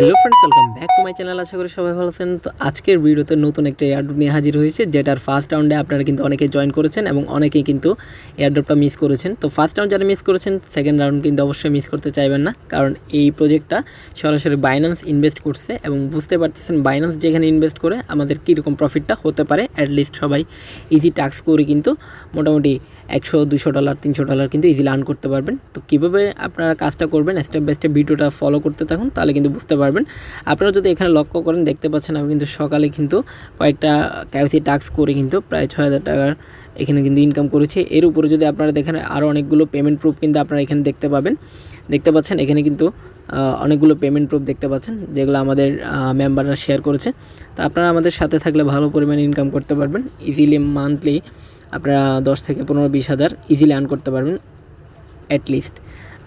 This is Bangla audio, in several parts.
Hello friends welcome back to my channel আশা করি সবাই ভালো আছেন। তো আজকের ভিডিওতে নতুন একটা এয়ারড্রপ নিয়ে হাজির হয়েছে, যেটার ফার্স্ট রাউন্ডে আপনারা কিন্তু অনেকে জয়েন করেছেন এবং অনেকেই কিন্তু এয়ারড্রপটা মিস করেছেন। তো ফার্স্ট রাউন্ড যারা মিস করেছেন সেকেন্ড রাউন্ড কিন্তু অবশ্যই মিস করতে চাইবেন না, কারণ এই প্রজেক্টটা সরাসরি বাইন্যান্স ইনভেস্ট করছে এবং বুঝতে পারতেছেন বাইন্যান্স যেখানে ইনভেস্ট করে, আমাদের কীরকম প্রফিটটা হতে পারে। অ্যাটলিস্ট সবাই ইজি টাস্ক করে কিন্তু মোটামুটি একশো, দুশো ডলার তিনশো ডলার কিন্তু ইজিলি আর্ন করতে পারবেন। তো কীভাবে আপনারা কাজটা করবেন স্টেপ বাই স্টেপ ভিডিওটা ফলো করতে থাকুন, তাহলে কিন্তু বুঝতে পারবেন আপনারা যদি এখানে লক্ষ্য করেন, দেখতে পাচ্ছেন আমি কিন্তু সকালে কিন্তু কয়েকটা ক্যাওসি টাস্ক করে কিন্তু প্রায় ছয় হাজার টাকার এখানে কিন্তু ইনকাম করেছি। এর উপরে যদি আপনারা দেখেন আরও অনেকগুলো পেমেন্ট প্রুফ কিন্তু আপনারা এখানে দেখতে পাবেন। দেখতে পাচ্ছেন, এখানে কিন্তু অনেকগুলো পেমেন্ট প্রুফ দেখতে পাচ্ছেন, যেগুলো আমাদের মেম্বাররা শেয়ার করেছে। তো আপনারা আমাদের সাথে থাকলে ভালো পরিমাণে ইনকাম করতে পারবেন। ইজিলি মান্থলি আপনারা দশ থেকে পনেরো, বিশ হাজার ইজিলি আর্ন করতে পারবেন অ্যাটলিস্ট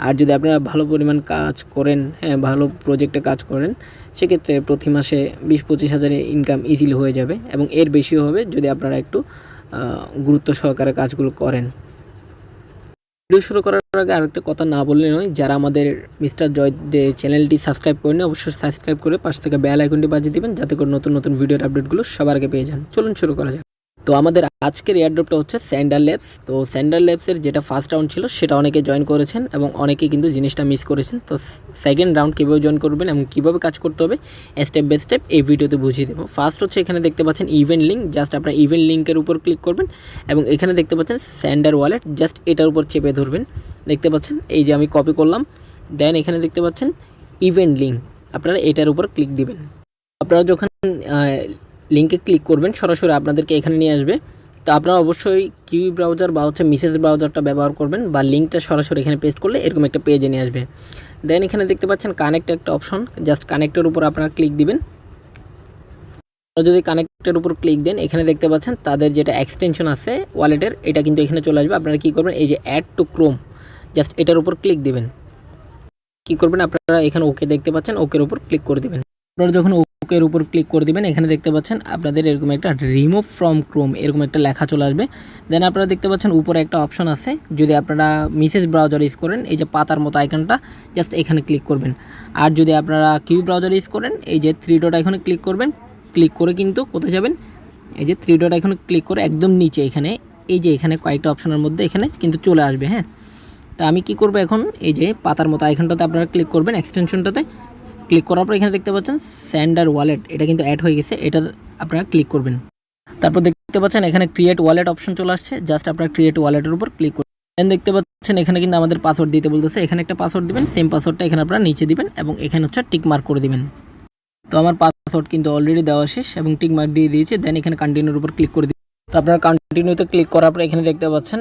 আর যদি আপনারা ভালো পরিমাণ কাজ করেন হ্যাঁ ভালো প্রজেক্টে কাজ করেন, সেক্ষেত্রে প্রতি মাসে বিশ পঁচিশ হাজারের ইনকাম ইজিলি হয়ে যাবে এবং এর বেশিও হবে যদি আপনারা একটু গুরুত্ব সহকারে কাজগুলো করেন। ভিডিও শুরু করার আগে আরেকটা কথা না বললে নয়, যারা আমাদের মিস্টার জয় যে চ্যানেলটি সাবস্ক্রাইব করেন অবশ্যই সাবস্ক্রাইব করে পাশ থেকে বেল আইকনটি বাজিয়ে দিবেন, যাতে করে নতুন নতুন ভিডিওর আপডেটগুলো সবার আগে পেয়ে যান। চলুন শুরু করা যাক। তো আমাদের আজকের এয়ারড্রপটা হচ্ছে স্যান্ডার ল্যাবস তো স্যান্ডার ল্যাবসের যেটা ফার্স্ট রাউন্ড ছিল, সেটা অনেকে জয়েন করেছেন এবং অনেকে কিন্তু জিনিসটা মিস করেছেন। তো সেকেন্ড রাউন্ড কীভাবে জয়েন করবেন এবং কীভাবে কাজ করতে হবে স্টেপ বাই স্টেপ এই ভিডিওতে বুঝিয়ে দেবো। ফার্স্ট হচ্ছে এখানে দেখতে পাচ্ছেন ইভেন্ট লিঙ্ক জাস্ট আপনার ইভেন্ট লিঙ্কের উপর ক্লিক করবেন এবং এখানে দেখতে পাচ্ছেন স্যান্ডার ওয়ালেট জাস্ট এটার উপর চেপে ধরবেন। দেখতে পাচ্ছেন, এই যে আমি কপি করলাম দেন এখানে দেখতে পাচ্ছেন ইভেন্ট লিঙ্ক আপনারা এটার উপর ক্লিক দিবেন। আপনারা যখন লিঙ্কে ক্লিক করবেন, সরাসরি আপনাদেরকে এখানে নিয়ে আসবে। তো আপনারা অবশ্যই কিউই ব্রাউজার বা হচ্ছে মিসেস ব্রাউজারটা ব্যবহার করবেন বা লিঙ্কটা সরাসরি এখানে পেস্ট করলে এরকম একটা পেজে নিয়ে আসবে। দেন এখানে দেখতে পাচ্ছেন কানেক্ট একটা অপশন জাস্ট কানেক্টের উপর আপনারা ক্লিক দিবেন। যদি কানেক্টের উপর ক্লিক দেন, এখানে দেখতে পাচ্ছেন তাদের যেটা এক্সটেনশন আছে ওয়ালেটের এটা কিন্তু এখানে চলে আসবে। আপনারা কী করবেন, এই যে অ্যাড টু ক্রোম জাস্ট এটার উপর ক্লিক দিবেন। কী করবেন, আপনারা এখানে ওকে দেখতে পাচ্ছেন ওকের উপর ক্লিক করে দিবেন। আপনারা যখন ওকের উপর ক্লিক করে দিবেন, এখানে দেখতে পাচ্ছেন আপনাদের এরকম একটা রিমুভ ফ্রম ক্রোম এরকম একটা লেখা চলে আসবে। দেন আপনারা দেখতে পাচ্ছেন উপরে একটা অপশন আছে, যদি আপনারা মিসেস ব্রাউজার ইউজ করেন, এই যে পাতার মতো আইকনটা জাস্ট এখানে ক্লিক করবেন। আর যদি আপনারা কিউ ব্রাউজার ইউজ করেন, এই যে থ্রি ডট আইকনে ক্লিক করবেন ক্লিক করে কিন্তু কোথায় যাবেন? এই যে থ্রি ডট আইকনে ক্লিক করে একদম নিচে এখানে, এই যে এখানে কয়েকটা অপশনের মধ্যে এখানে কিন্তু চলে আসবে হ্যাঁ? তা আমি কি করব এখন? এই যে পাতার মতো আইকনটাতে আপনারা ক্লিক করবেন এক্সটেনশনটাতে ক্লিক করার পর এখানে দেখতে পাচ্ছেন স্যান্ডার ওয়ালেট এটা কিন্তু অ্যাড হয়ে গেছে, এটা আপনারা ক্লিক করবেন। তারপর দেখতে পাচ্ছেন এখানে ক্রিয়েট ওয়ালেট অপশন চলে আসছে জাস্ট আপনারা ক্রিয়েট ওয়ালেটের উপর ক্লিক করবেন দেখতে পাচ্ছেন এখানে কিন্তু আমাদের পাসওয়ার্ড দিতে বলতেছে, এখানে একটা পাসওয়ার্ড দিবেন সেম পাসওয়ার্ডটা এখানে আপনারা নিচে দিবেন এবং এখানে হচ্ছে টিক মার্ক করে দিবেন। তো আমার পাসওয়ার্ড কিন্তু অলরেডি দেওয়া শেষ এবং টিক মার্ক দিয়ে দিয়েছে দেন এখানে কন্টিনিউর উপর ক্লিক করে তো আপনারা কন্টিনিউতে ক্লিক করার পর এখানে দেখতে পাচ্ছেন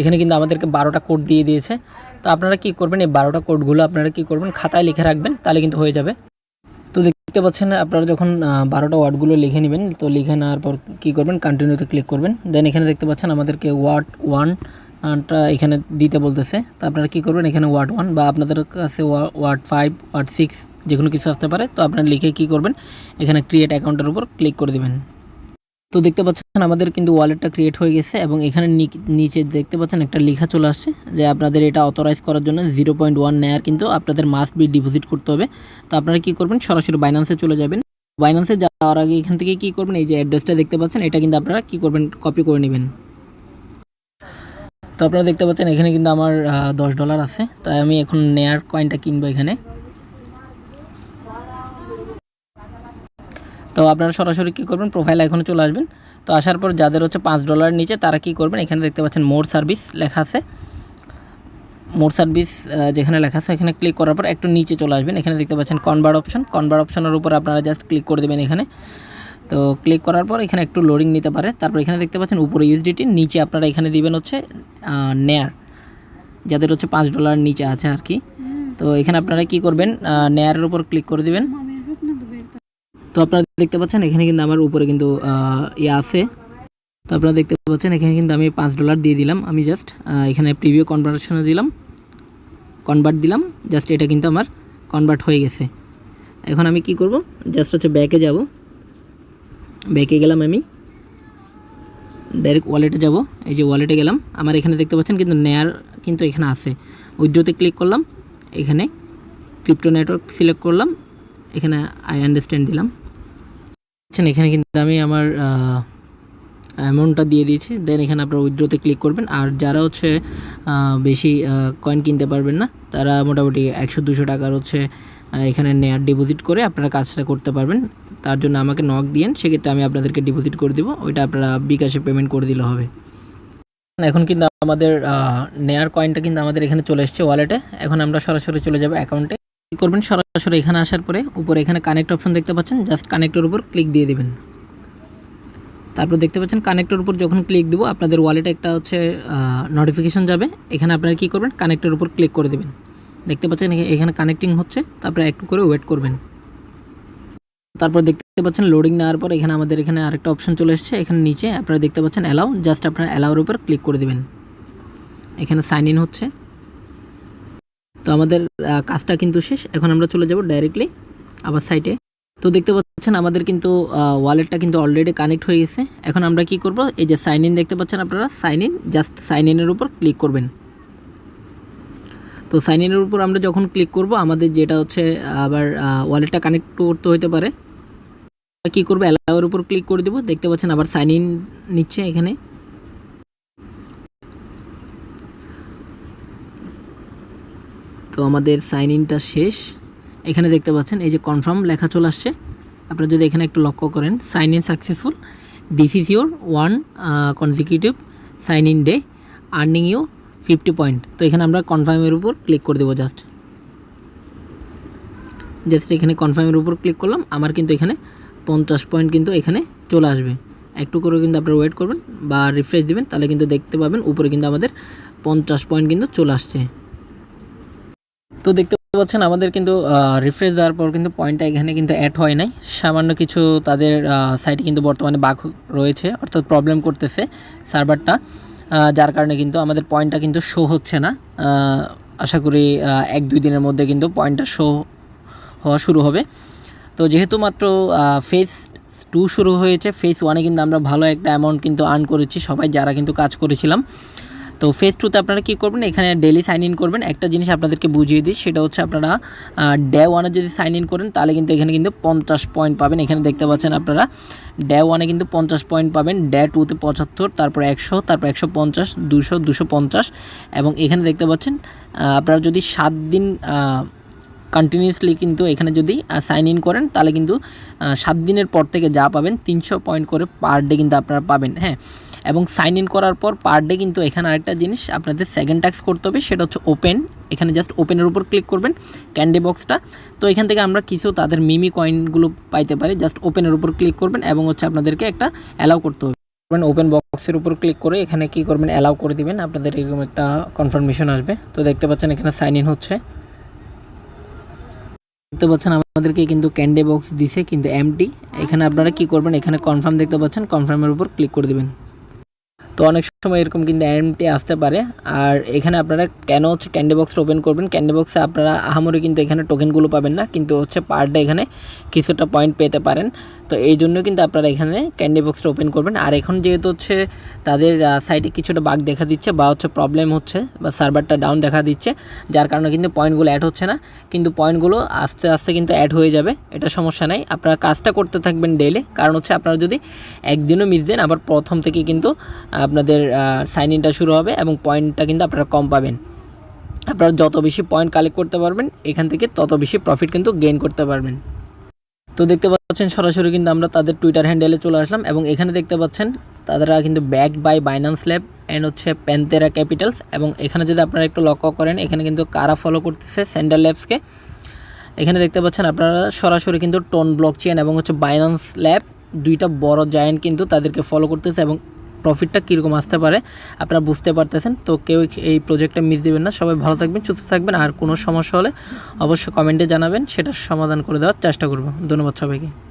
এখানে কিন্তু আমাদেরকে বারোটা কোড দিয়ে দিয়েছে। তো আপনারা কি করবেন, এই বারোটা কোডগুলো আপনারা কি করবেন, খাতায় লিখে রাখবেন, তাহলে কিন্তু হয়ে যাবে। তো দেখতে পাচ্ছেন, আপনারা যখন বারোটা ওয়ার্ডগুলো লিখে নেবেন, তো লিখে নেওয়ার পর কী করবেন কন্টিনিউতে ক্লিক করবেন। দেন এখানে দেখতে পাচ্ছেন, আমাদেরকে ওয়ার্ড ওয়ান টা এখানে দিতে বলতেছে। তো আপনারা কী করবেন, এখানে ওয়ার্ড ওয়ান বা আপনাদের কাছে ওয়ার্ড ফাইভ ওয়ার্ড সিক্স যে কোনো কিছু আসতে পারে, তো আপনারা লিখে কী করবেন, এখানে ক্রিয়েট অ্যাকাউন্টের উপর ক্লিক করে দেবেন। তো দেখতে পাচ্ছেন আমাদের কিন্তু ওয়ালেটটা ক্রিয়েট হয়ে গেছে এবং এখানে নিচে দেখতে পাচ্ছেন একটা লেখা চলে আসছে যে আপনাদের এটা অথরাইজ করার জন্য জিরো পয়েন্ট ওয়ান নেয়ার কিন্তু আপনাদের মাস্ট বি ডিপোজিট করতে হবে। তো আপনারা কি করবেন? সরাসরি বাইন্যান্সে চলে যাবেন। বাইন্যান্সে যাওয়ার আগে এখান থেকে কি করবেন? এই যে অ্যাড্রেসটা দেখতে পাচ্ছেন, এটা কিন্তু আপনারা কি করবেন? কপি করে নেবেন। তো আপনারা দেখতে পাচ্ছেন এখানে কিন্তু আমার দশ ডলার আছে। তাই আমি এখন নেয়ার কয়েনটা কিনবো এখানে। তো আপনারা সরাসরি কী করবেন? প্রোফাইল এখনও চলে আসবেন। তো আসার পর যাদের হচ্ছে পাঁচ ডলারের নিচে তারা কী করবেন? এখানে দেখতে পাচ্ছেন মোর সার্ভিস লেখা আছে। মোর সার্ভিস যেখানে লেখা আছে এখানে ক্লিক করার পর একটু নিচে চলে আসবেন। এখানে দেখতে পাচ্ছেন কনভার্ট অপশন কনভার্ট অপশনের উপর আপনারা জাস্ট ক্লিক করে দেবেন এখানে। তো ক্লিক করার পর এখানে একটু লোডিং নিতে পারে। তারপর এখানে দেখতে পাচ্ছেন উপরে ইউএসডিটি নিচে আপনারা এখানে দিবেন হচ্ছে নেয়ার যাদের হচ্ছে পাঁচ ডলার নিচে আছে আর কি। তো এখানে আপনারা কি করবেন? নেয়ারের উপর ক্লিক করে দিবেন। তো আপনারা দেখতে পাচ্ছেন, এখানে কিন্তু আমার উপরে কিন্তু ইয়ে আছে। তো আপনারা দেখতে পাচ্ছেন, এখানে কিন্তু আমি পাঁচ ডলার দিয়ে দিলাম, আমি জাস্ট এখানে প্রিভিউ কনভার্সনে দিলাম। কনভার্ট দিলাম জাস্ট এটা কিন্তু আমার কনভার্ট হয়ে গেছে। এখন আমি কি করব? জাস্ট হচ্ছে ব্যাকে যাব। ব্যাকে গেলাম আমি। ডাইরেক্ট ওয়ালেটে যাব। এই যে ওয়ালেটে গেলাম। আমার এখানে দেখতে পাচ্ছেন কিন্তু নেয়ার কিন্তু এখানে আছে। উইড্রোতে ক্লিক করলাম, এখানে ক্রিপ্টো নেটওয়ার্ক সিলেক্ট করলাম, এখানে আই আন্ডারস্ট্যান্ড দিলাম। আচ্ছা এখানে কিন্তু আমি আমার অ্যামাউন্টটা দিয়ে দিয়েছি। দেন এখানে আপনারা উইথড্রোতে ক্লিক করবেন। আর যারা হচ্ছে বেশি কয়েন কিনতে পারবেন না, তারা মোটামুটি একশো, দুশো টাকার হচ্ছে এখানে নেয়ার ডিপোজিট করে আপনারা কাজটা করতে পারবেন। তার জন্য আমাকে নক দিয়েন, সেক্ষেত্রে আমি আপনাদেরকে ডিপোজিট করে দিব। ওইটা আপনারা বিকাশে পেমেন্ট করে দিলে হবে। এখন কিন্তু আমাদের নেয়ার কয়েনটা কিন্তু আমাদের এখানে চলে এসেছে ওয়ালেটে এখন আমরা সরাসরি চলে যাব অ্যাকাউন্টে করবেন সরাসরি এখানে আসার পরে উপরে এখানে কানেক্ট অপশন দেখতে পাচ্ছেন জাস্ট কানেক্টের উপর ক্লিক দিয়ে দেবেন। তারপর দেখতে পাচ্ছেন কানেক্টের উপর যখন ক্লিক দেবো, আপনাদের ওয়ালেটে একটা হচ্ছে নোটিফিকেশন যাবে। এখানে আপনারা কী করবেন? কানেক্টের উপর ক্লিক করে দেবেন। দেখতে পাচ্ছেন এখানে কানেক্টিং হচ্ছে, তারপরে একটু করে ওয়েট করবেন। তারপর দেখতে পাচ্ছেন লোডিং নেওয়ার পর এখানে আমাদের এখানে আরেকটা অপশন চলে এসেছে। এখানে নিচে আপনারা দেখতে পাচ্ছেন অ্যালাউ জাস্ট আপনারা অ্যালাউর উপর ক্লিক করে দেবেন। এখানে সাইন ইন হচ্ছে। তো আমাদের কাজটা কিন্তু শেষ। এখন আমরা চলে যাব ডাইরেক্টলি আবার সাইটে তো দেখতে পাচ্ছেন আমাদের কিন্তু ওয়ালেটটা কিন্তু অলরেডি কানেক্ট হয়ে গেছে। এখন আমরা কি করব? এই যে সাইন ইন দেখতে পাচ্ছেন আপনারা? সাইন ইন জাস্ট সাইন ইনের উপর ক্লিক করবেন। তো সাইন ইনের উপর আমরা যখন ক্লিক করব, আমাদের যেটা হচ্ছে, আবার ওয়ালেটটা কানেক্ট করতে হতে পারে। কি করব? অ্যালাউর উপর ক্লিক করে দেবো। দেখতে পাচ্ছেন আবার সাইন ইন নিচ্ছে এখানে। তো আমাদের সাইন ইনটা শেষ। এখানে দেখতে পাচ্ছেন, এই যে কনফার্ম লেখা চলে আসছে। আপনারা যদি এখানে একটু লক্ষ্য করেন sign in successful this is your one consecutive sign in day earning you fifty point তো এখানে আমরা কনফার্মের উপর ক্লিক করে দেবো জাস্ট জাস্ট এখানে কনফার্মের উপর ক্লিক করলাম, আমার কিন্তু এখানে পঞ্চাশ পয়েন্ট কিন্তু এখানে চলে আসবে। একটু করে কিন্তু আপনারা ওয়েট করবেন বা রিফ্রেশ দেবেন, তাহলে কিন্তু দেখতে পাবেন উপরে কিন্তু আমাদের পঞ্চাশ পয়েন্ট কিন্তু চলে আসছে। তো দেখতে পাচ্ছেন আমাদের কিন্তু রিফ্রেশ দেওয়ার পর কিন্তু পয়েন্টটা এখানে কিন্তু অ্যাড হয় নাই। সামান্য কিছু তাদের সাইটে কিন্তু বর্তমানে বাঘ রয়েছে, অর্থাৎ প্রবলেম করতেছে সার্ভারটা যার কারণে কিন্তু আমাদের পয়েন্টটা কিন্তু শো হচ্ছে না। আশা করি এক দুই দিনের মধ্যে কিন্তু পয়েন্টটা শো হওয়া শুরু হবে। তো যেহেতু মাত্র ফেস টু শুরু হয়েছে ফেস ওয়ানে কিন্তু আমরা ভালো একটা অ্যামাউন্ট কিন্তু আর্ন করেছি, সবাই যারা কিন্তু কাজ করেছিলাম। তো ফেজ টুতে আপনারা কী করবেন? এখানে ডেলি সাইন ইন করবেন। একটা জিনিস আপনাদেরকে বুঝিয়ে দিই সেটা হচ্ছে আপনারা ডে ওয়ানে যদি সাইন ইন করেন তাহলে কিন্তু এখানে কিন্তু পঞ্চাশ পয়েন্ট পাবেন। এখানে দেখতে পাচ্ছেন আপনারা ডে ওয়ানে কিন্তু পঞ্চাশ পয়েন্ট পাবেন ডে টুতে পঁচাত্তর তারপর একশো তারপর একশো পঞ্চাশ দুশো দুশো পঞ্চাশ এবং এখানে দেখতে পাচ্ছেন আপনারা যদি সাত দিন আহ, কন্টিনিউয়াসলি কিন্তু এখানে যদি সাইন ইন করেন তাহলে কিন্তু সাত দিনের পর থেকে যা পাবেন তিনশো পয়েন্ট করে পার ডে কিন্তু আপনারা পাবেন। হ্যাঁ এবং সাইন ইন করার পর পার ডে কিন্তু এখানে আরেকটা জিনিস আপনাদের সেকেন্ড ট্যাক্স করতে হবে, সেটা হচ্ছে ওপেন এখানে জাস্ট ওপেনের উপর ক্লিক করবেন ক্যান্ডি বক্সটা তো এখান থেকে আমরা কিছু তাদের মিমি কয়েনগুলো পাইতে পারি জাস্ট ওপেনের উপর ক্লিক করবেন এবং হচ্ছে আপনাদেরকে একটা অ্যালাউ করতে হবে। করবেন ওপেন বক্সের উপর ক্লিক করে এখানে কি করবেন অ্যালাউ করে দিবেন, আপনাদের এরকম একটা কনফার্মেশন আসবে। তো দেখতে পাচ্ছেন এখানে সাইন ইন হচ্ছে। দেখতে পাচ্ছেন আমাদেরকে কিন্তু ক্যান্ডি বক্স দিছে, কিন্তু এমটি এখানে আপনারা কি করবেন, এখানে কনফার্ম দেখতে পাচ্ছেন কনফার্মের উপর ক্লিক করে দিবেন। তো অনেক সময় এরকম কিন্তু এমটি আসতে পারে। আর এখানে আপনারা কেন হচ্ছে ক্যান্ডি বক্সটা ওপেন করবেন? ক্যান্ডি বক্সে আপনারা আহামরি কিন্তু এখানে টোকেনগুলো পাবেন না। কিন্তু হচ্ছে পার ডে এখানে কিছুটা পয়েন্ট পেতে পারেন। তো এই জন্য কিন্তু আপনারা এখানে ক্যান্ডি বক্সটা ওপেন করবেন। আর এখন যেহেতু হচ্ছে তাদের সাইটে কিছুটা বাগ দেখা দিচ্ছে বা হচ্ছে প্রবলেম হচ্ছে বা সার্ভারটা ডাউন দেখা দিচ্ছে, যার কারণে কিন্তু পয়েন্টগুলো অ্যাড হচ্ছে না। কিন্তু পয়েন্টগুলো আস্তে আস্তে কিন্তু অ্যাড হয়ে যাবে, এটা সমস্যা নাই। আপনারা কাজটা করতে থাকবেন ডেইলি কারণ হচ্ছে আপনারা যদি একদিনও মিস দেন, আবার প্রথম থেকে কিন্তু আপনাদের সাইন ইনটা শুরু হবে এবং পয়েন্টটা কিন্তু আপনারা কম পাবেন। আপনারা যত বেশি পয়েন্ট কালেক্ট করতে পারবেন, এখান থেকে তত বেশি প্রফিট কিন্তু গেইন করতে পারবেন। তো দেখতে পাচ্ছেন সরাসরি কিন্তু আমরা তাদের টুইটার হ্যান্ডেলে চলে আসলাম এবং এখানে দেখতে পাচ্ছেন তারা কিন্তু back by Binance lab and হচ্ছে প্যান্তেরা ক্যাপিটালস এবং এখানে যদি আপনারা একটু লক্ষ্য করেন, এখানে কিন্তু কারা ফলো করতেছে? সেন্ডার ল্যাবসকে এখানে দেখতে পাচ্ছেন আপনারা সরাসরি কিন্তু টোন ব্লক চেন এবং হচ্ছে বাইন্যান্স ল্যাব দুইটা বড় জায়েন্ট কিন্তু তাদেরকে ফলো করতেছে এবং প্রফিটটা কীরকম আসতে পারে, আপনারা বুঝতে পারতেছেন। তো কেউ এই প্রজেক্টটা মিস দেবেন না। সবাই ভালো থাকবেন, সুস্থ থাকবেন। আর কোনো সমস্যা হলে অবশ্যই কমেন্টে জানাবেন। সেটা সমাধান করে দেওয়ার চেষ্টা করব। ধন্যবাদ সবাইকে।